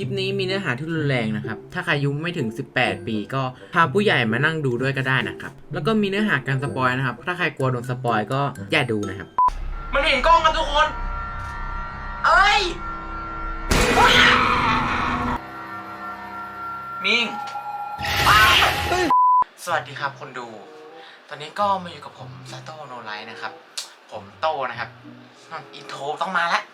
คลิปนี้มีเนื้อหาที่รุนแรงนะครับ ถ้าใครอายุไม่ถึง 18 ปี ก็พาผู้ใหญ่มานั่งดูด้วยก็ได้นะครับ แล้วก็มีเนื้อหาการสปอยนะครับ ถ้าใครกลัวโดนสปอยก็อย่าดูนะครับ มันเห็นกล้องครับทุกคน เอ้ย มิงสวัสดีครับคนดู ตอนนี้ก็มาอยู่กับผมซาโตโนไลท์นะครับ ผมโตนะครับอินโทรต้องมาแล้ว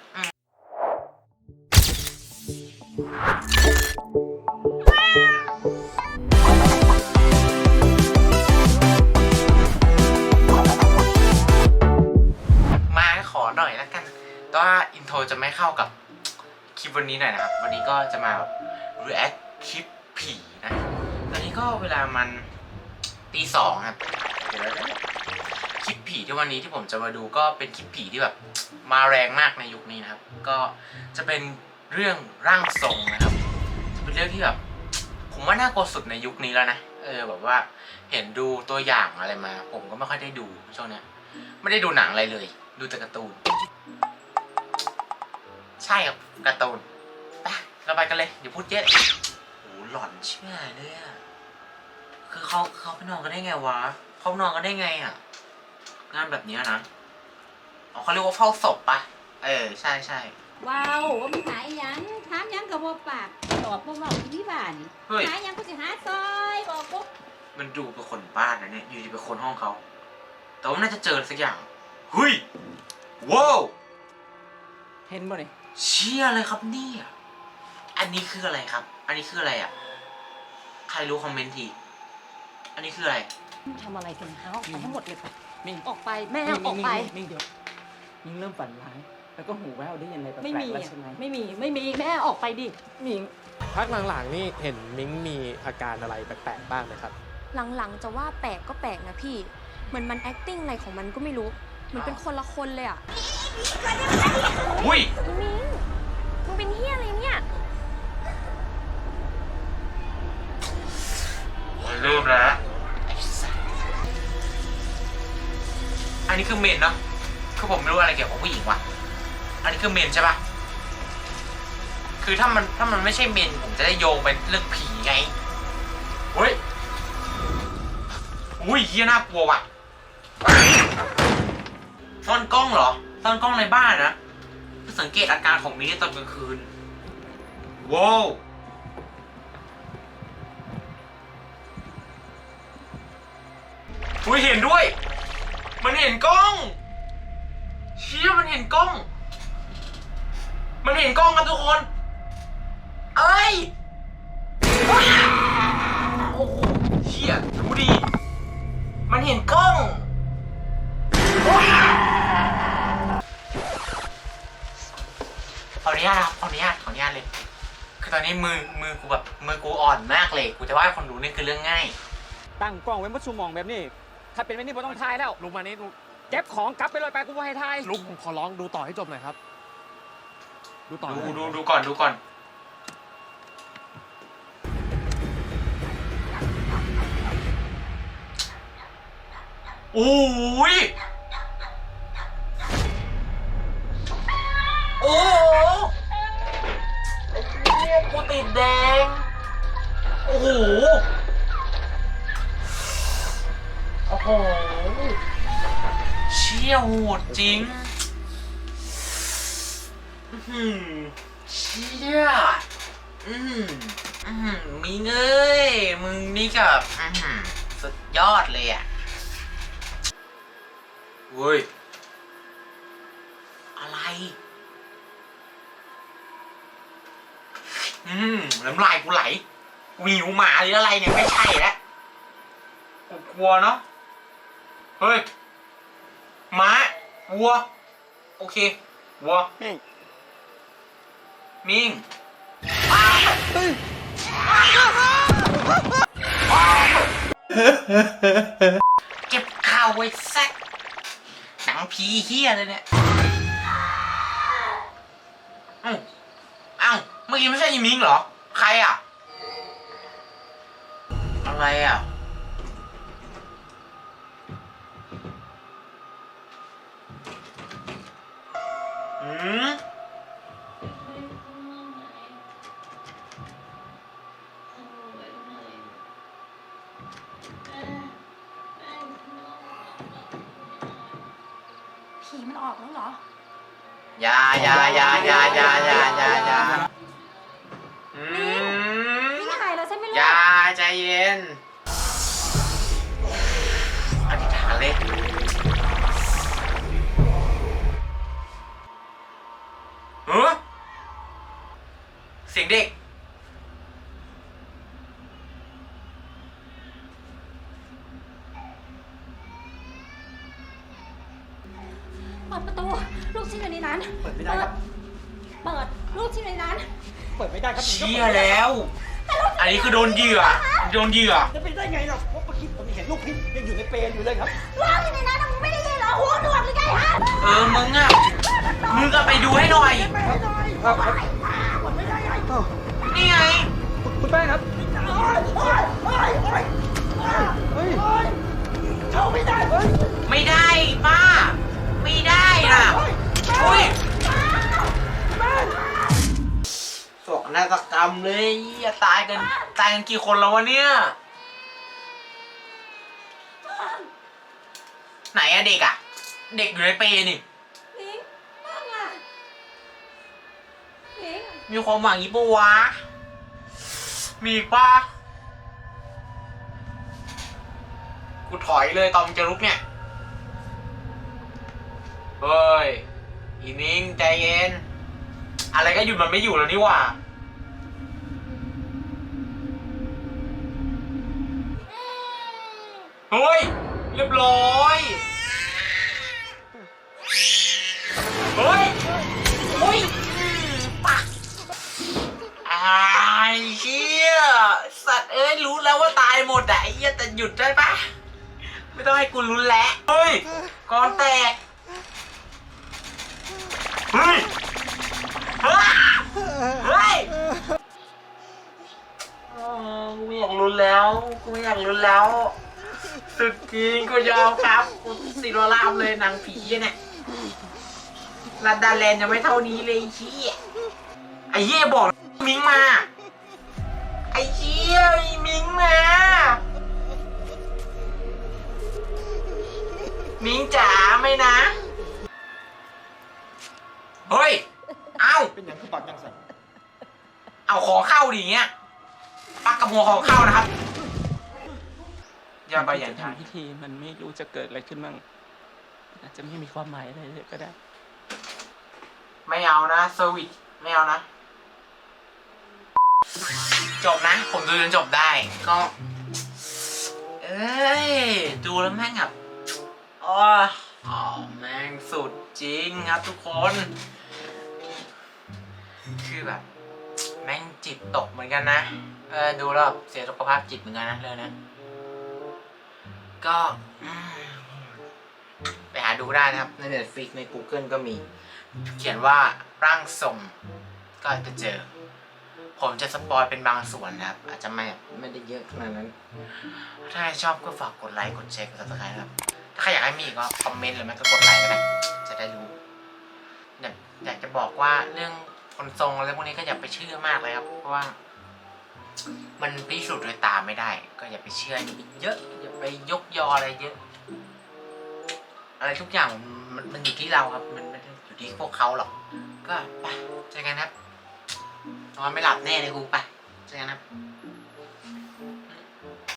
เข้ากับคลิปวันนี้หน่อยนะครับ วันนี้ก็จะมาแบบ react คลิปผีนะตอนนี้ก็เวลามันตีสองครับเดี๋ยวคลิปผีที่วันนี้ที่ผมจะมาดูก็เป็นคลิปผีที่แบบมาแรงมากในยุคนี้นะครับ ก็จะเป็นเรื่องร่างทรงนะครับ จะเป็นเรื่องที่แบบผมว่าน่ากลัวสุดในยุคนี้แล้วนะ เออแบบว่าเห็นดูตัวอย่างอะไรมา ผมก็ไม่ค่อยได้ดูช่วงนี้ไม่ได้ดูหนังอะไรเลย ดูแต่การ์ตูน ใช่ครับการ์ตูนไปเราไปกันเลยอย่าพูดเยอะโหหลอนเชื่อเลยอะคือเขาเขาไปนอนกันได้ไงวะเขานอนกันได้ไงอะ งานแบบเนี้ยนะอ๋อเขาเรียกว่าเฝ้าศพปะเออ ใช่ใช่ว้าวว่ามันหายยังถามยังกับว่าปากตอบว่าเว่าที่บ้านเฮ้ยหายยังกูจะหาซอยบอกปุ๊บมันดูเป็นคนบ้านนะเนี่ยอยู่ดีเป็นคนห้องเขาแต่ว่าน่าจะเจอสักอย่างเฮ้ยว้าว เห็นบ่เนี่ยเชี่ยเลยครับเนี่ยอันนี้คืออะไรครับ อันนี้คืออะไรอะ ใครรู้คอมเมนต์ที อันนี้คืออะไร ทำอะไรกันเอาไปทั้งหมดเลยไปมิงออกไปแม่มิงออกไป มิงมิงเดี๋ยวมิงเริ่มฝันร้ายแล้วก็หูแว่วได้ยินอะไรแปลไม่กมีๆแล้วอะใช่ไหมไม่มีไม่มีแม่ออกไปดิมิงพักหลังๆนี่เห็นมิ้งมีอาการอะไรแปลกๆบ้างไหมครับ หลังๆจะว่าแปลกก็แปลกนะพี่ เหมือนมัน acting อะไรของมันก็ไม่รู้มันเป็นคนละคนเลยอะ อุ้ยพี่มิ้งมึงเป็นเฮียอะไรเนี่ยเริ่มแล้วไอ้สัสอันนี้คือเมนเนาะคือผมไม่รู้อะไรเกี่ยวกับผู้หญิงว่ะ อันนี้คือเมนใช่ปะคือถ้ามันถ้ามันไม่ใช่เมนผมจะได้โยงเป็นเรื่องผีไงเฮ้ยอุ้ยเฮียน่ากลัวว่ะซ่อนกล้องเหรอ ซ่อนกล้องในบ้านนะเพื่อสังเกตอาการของมิ้นในตอนกลางคืนว้าวอุ้ยเห็นด้วย มันเห็นกล้อง เชี่ยมันเห็นกล้อง มันเห็นกล้องครับทุกคน เอ้ยว้าวโอ้โหเชี่ยดูดี มันเห็นกล้อง นุญาตนะครับขออนุญาตขออนุญาตเลย คือตอนนี้มือมือกูแบบมือกูอ่อนมากเลย กูจะว่าให้คนดูนี่คือเรื่องง่าย ตั้งกล้องไว้มัดชูมองแบบนี้ ถ้าเป็นแบบนี้บ่ต้องทายแล้ว ลุงมานี่ลุงเก็บของกลับไปเลยไปกูบ่ให้ทายลุงผมขอร้องดูต่อให้จบหน่อยครับ ดูต่อดูเลยดูดูก่อนดูก่อน โอ้ย โอ้โห โอ้โห เชี่ยโหดจริงอื้อหือเชี่ยอืมอืมมีเงยมึงนี่กับอื้อหือสุดยอดเลยอะเว้ย อะไร อืมน้ำลายกูไหล กูหิวหมาหรืออะไรเนี่ยไม่ใช่แล้วกูกลัวเนาะเฮ้ยม้าวัว โอเควัวมิงมิงเก็บข้าวไว้แซกหนังผีเฮียเลยเนี่ยเอ้าเอ้าเมื่อกี้ไม่ใช่ยีมิงเหรอ ใครอะ อะไรอะ อืมผีมันออกแล้วเหรอ ยายายายายายายายา เย็น อธิษฐานเลยเฮ้ยเสียงเด็ก เปิดประตู ลูกชิ้นอยู่ในนั้น เปิดไม่ได้ครับ เปิด ลูกชิ้นอยู่ในนั้น เปิดไม่ได้ครับเชี่ยแล้ว อันนี้คือโดนเหยื่อโดนเหยื่อจะเป็นได้ไงล่ะเพราะเมื่อกี้ผมเห็นลูกพี่ยังอยู่ในเปรย์อยู่เลยครับลูกอยู่ในนั้นมึงไม่ได้ยินเหรอหัวหนวกหรือไงฮะเออมึงอะมึงก็ไปดูให้หน่อยครับครับอ้าวนี่ไงคุณคุณแป้งครับเฮ้ยเข้าไม่ได้เฮ้ยไม่ได้ป้าไม่ได้นะอุ้ยโศ นาฏกรรมเลยเหี้ยตายกันตายกันกี่คนแล้ววะเนี่ย ไหนอะเด็กอะเด็กอยู่ในเปรนี่ ลิงนั่นน่ะลิงมีความหวังอีปะวะ มีอีกปะกูถอยเลยตอนมึงจะลุกเนี่ย เฮ้ย อีนิ้งใจเย็น อะไรก็หยุดมันไม่อยู่แล้วนี่หว่า เฮ้ย เรียบร้อย เฮ้ยเฮ้ยปักไอ้เชี่ยสัตว์เอ้ยรู้แล้วว่าตายหมดอะไอ้เหี้ยแต่หยุดได้ปะไม่ต้องให้กูรุนแหละเฮ้ยก้อนแตก เฮ้ย เฮ้ย เฮ้ยกูไม่อยากรุนแล้ว กูไม่อยากรุนแล้ว สุดจริงกูยอมครับกูสิโรลามเลยหนางผีเนี่ยลาดาแลนด์ยังไม่เท่านี้เลยไอ้เชี่ยไอ้เหี้ยบอกมิงมา ไอ้เชี่ยไอ้มิงมา มิงจ๋าไม่นะ เฮ้ย เอ้า เป็นอย่างคือปากยังสั่นเอาของเข้าดิอย่างเงี้ยปักกับหัวของเข้านะครับ อย่าไปอย่างจะช้าทำพิธีมันไม่รู้จะเกิดอะไรขึ้นบ้างอาจจะไม่มีความหมายอะไรเลยก็ได้ ไม่เอานะเซอร์วิสไม่เอานะ จบนะ ผมดูจนจบได้ ก็ เอ้ย ดูแล้วแม่งแบบอ๋ออ๋อแม่งสุดจริงครับทุกคน คือแบบ แม่งจิตตกเหมือนกันนะ เออ ดูแล้วเสียสุขภาพจิตเหมือนกันนะเรื่องนี้ ก็ไปหาดูได้นะครับ ใน Netflix ใน Google ก็มี เขียนว่าร่างทรงก็จะเจอ ผมจะสปอยเป็นบางส่วนนะครับ อาจจะไม่ไม่ได้เยอะขนาดนั้น ถ้าใครชอบก็ฝากกดไลค์กดแชร์กด subscribe นะครับ ถ้าใครอยากให้มีก็คอมเมนต์หรือไม่ก็กดไลค์ก็ได้จะได้รู้อยากอยากจะบอกว่าเรื่องคนทรงอะไรพวกนี้ก็อย่าไปเชื่อมากเลยครับเพราะว่า มันพิสูจน์โดยตาไม่ได้ ก็อย่าไปเชื่อเยอะอย่าไปยกยออะไรเยอะ อะไรทุกอย่างมันมันอยู่ที่เราครับ มันไม่ได้อยู่ที่พวกเขาหรอก ก็ไปเจอกันครับนอนไม่หลับแน่เลยกูไปเจอกันครับ